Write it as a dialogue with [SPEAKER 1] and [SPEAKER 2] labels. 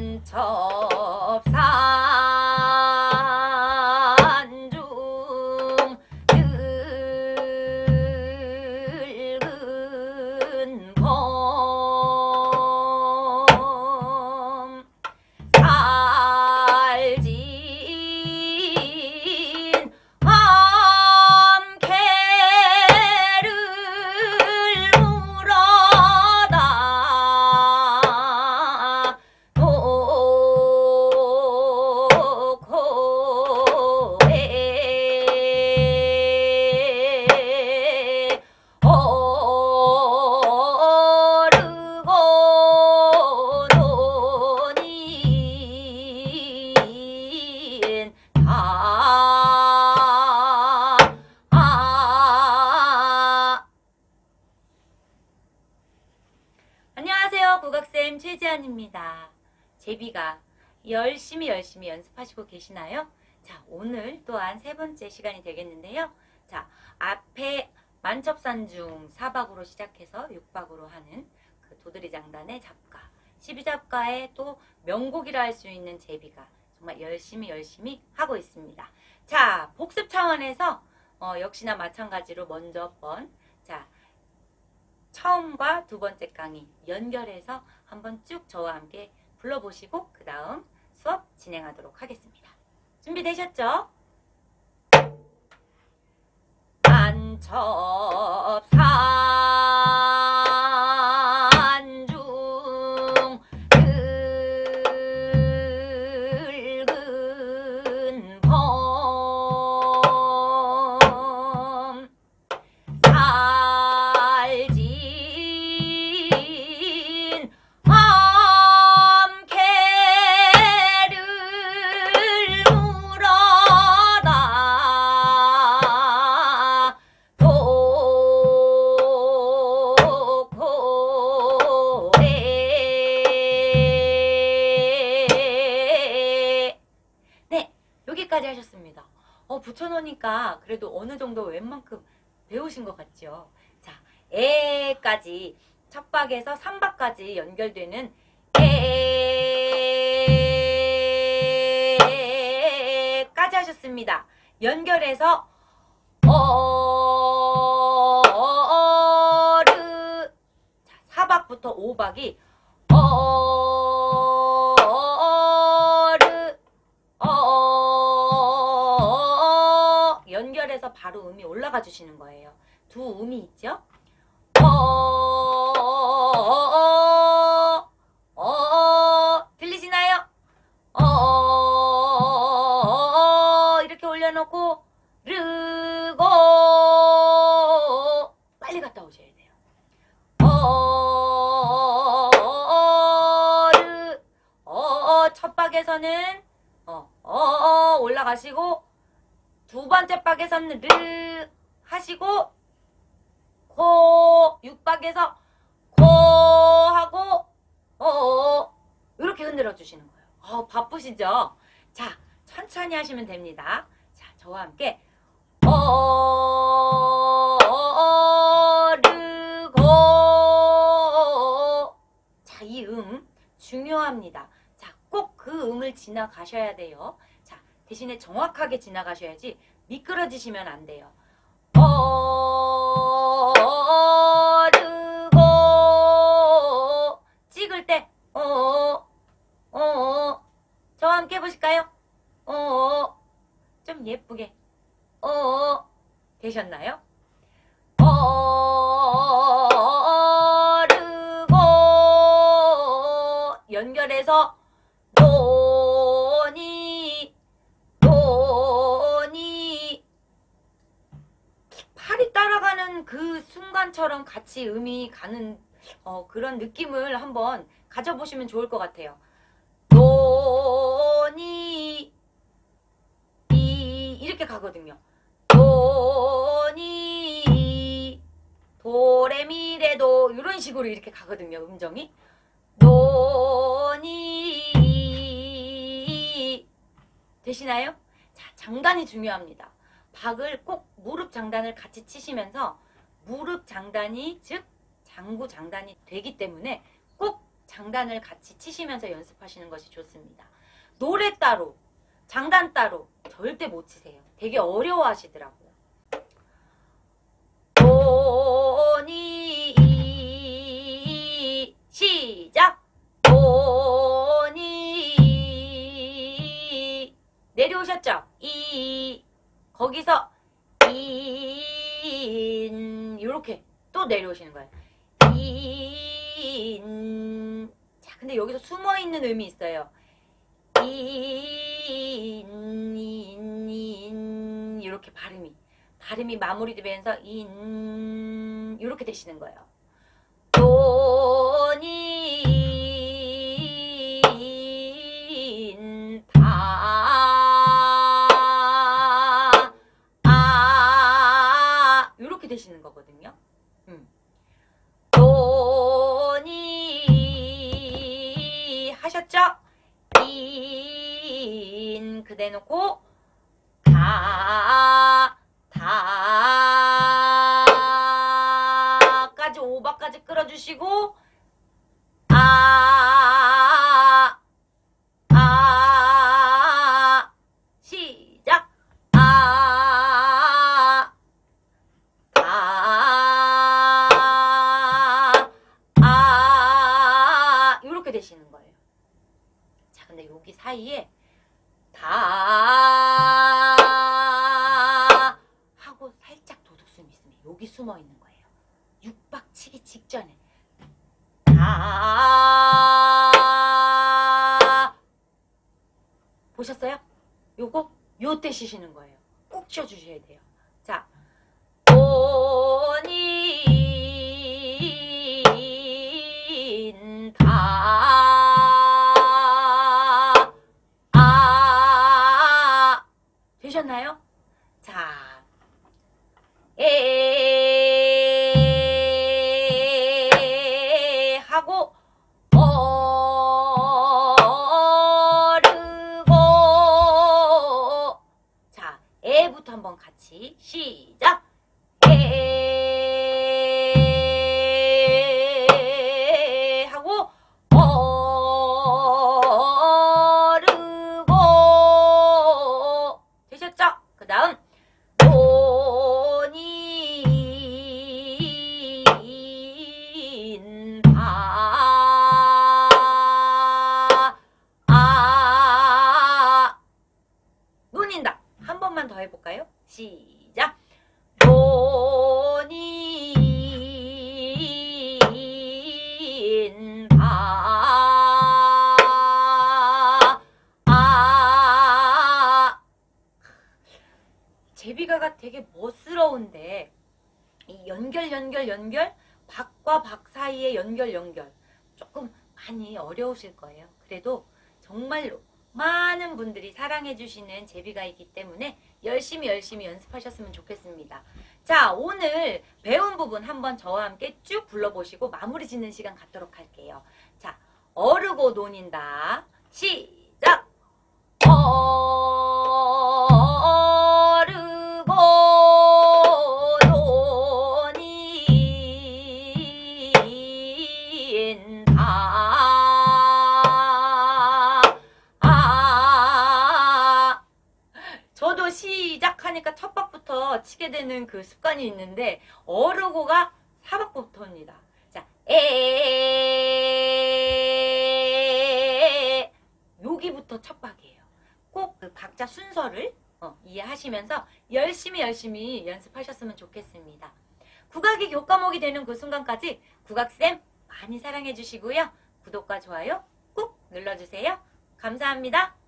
[SPEAKER 1] 안첩 최지안입니다 제비가 열심히 열심히 연습하시고 계시나요? 자 오늘 또한 세 번째 시간이 되겠는데요 자 앞에 만첩산중 4박으로 시작해서 6박으로 하는 그 도드리 장단의 잡가 12잡가의 또 명곡이라 할 수 있는 제비가 정말 열심히 열심히 하고 있습니다. 자 복습 차원에서 어, 역시나 마찬가지로 먼저 번 자, 처음과 두 번째 강의 연결해서 한번 쭉 저와 함께 불러보시고 그 다음 수업 진행하도록 하겠습니다. 준비되셨죠? 안첩산 어, 붙여놓으니까 그래도 어느 정도 웬만큼 배우신 것 같죠? 자, 에까지 첫 박에서 3박까지 연결되는 에까지 하셨습니다. 연결해서 어르 자, 4박부터 5박이 바로 음이 올라가 주시는 거예요. 두 음이 있죠? 어, 어, 들리시나요? 어, 이렇게 올려놓고 르고 빨리 갔다 오셔야 돼요. 어르 어, 첫 박에서는 어, 어, 어 올라가시고 두 번째 박에서는 르 하시고 코 육박에서 코 하고 어 이렇게 흔들어 주시는 거예요. 어, 바쁘시죠? 자, 천천히 하시면 됩니다. 자, 저와 함께 어르고 자, 이 음 중요합니다. 자, 꼭 그 음을 지나가셔야 돼요. 자, 대신에 정확하게 지나가셔야지 미끄러지시면 안 돼요. 어르고 찍을 때 어, 어, 저와 함께 해보실까요? 어, 좀 예쁘게 어, 되셨나요? 어르고 연결해서 그 순간처럼 같이 음이 가는 어, 그런 느낌을 한번 가져보시면 좋을 것 같아요. 노니 이 이렇게 가거든요. 도니 도레미레도 이런 식으로 이렇게 가거든요. 음정이 도니 되시나요? 자, 장단이 중요합니다. 박을 꼭 무릎 장단을 같이 치시면서 무릎 장단이 즉 장구 장단이 되기 때문에 꼭 장단을 같이 치시면서 연습하시는 것이 좋습니다. 노래 따로, 장단 따로 절대 못 치세요. 되게 어려워 하시더라고요. 도니 시작 도니 내려오셨죠? 이 거기서 인 이렇게 또 내려오시는 거예요. 인. 자, 근데 여기서 숨어 있는 음이 있어요. 인, 인, 인 이렇게 발음이 발음이 마무리되면서 인 이렇게 되시는 거예요. 돈인 이렇게 되시는 거거든요. 음. 돈이 하셨죠? 인 그대 놓고 다 다까지 오바까지 끌어주시고 아, 아, 이렇게 되시는 거예요. 자, 근데 여기 사이에 다 하고 살짝 도둑숨이 있으면 여기 숨어 있는 거예요. 육박 치기 직전에 다 보셨어요? 요거 요때 쉬시는 거예요. 꼭 쉬어 주셔야 돼요. 자, 본인 되셨나요? 자, 에 다 아, 제비가가 되게 멋스러운데 이 연결 연결 연결 박과 박 사이의 연결 연결 조금 많이 어려우실 거예요. 그래도 정말로 많은 분들이 사랑해 주시는 제비가 있기 때문에 열심히 열심히 연습하셨으면 좋겠습니다. 자, 오늘 배운 부분 한번 저와 함께 쭉 불러보시고 마무리 짓는 시간 갖도록 할게요. 자, 어르고 논인다. 시작! 어 첫 박부터 치게 되는 그 습관이 있는데 어르고가 사박부터입니다. 자, 에 여기부터 첫 박이에요. 꼭 그 박자 순서를 어, 이해하시면서 열심히 열심히 연습하셨으면 좋겠습니다. 국악이 교과목이 되는 그 순간까지 국악쌤 많이 사랑해 주시고요. 구독과 좋아요 꾹 눌러주세요. 감사합니다.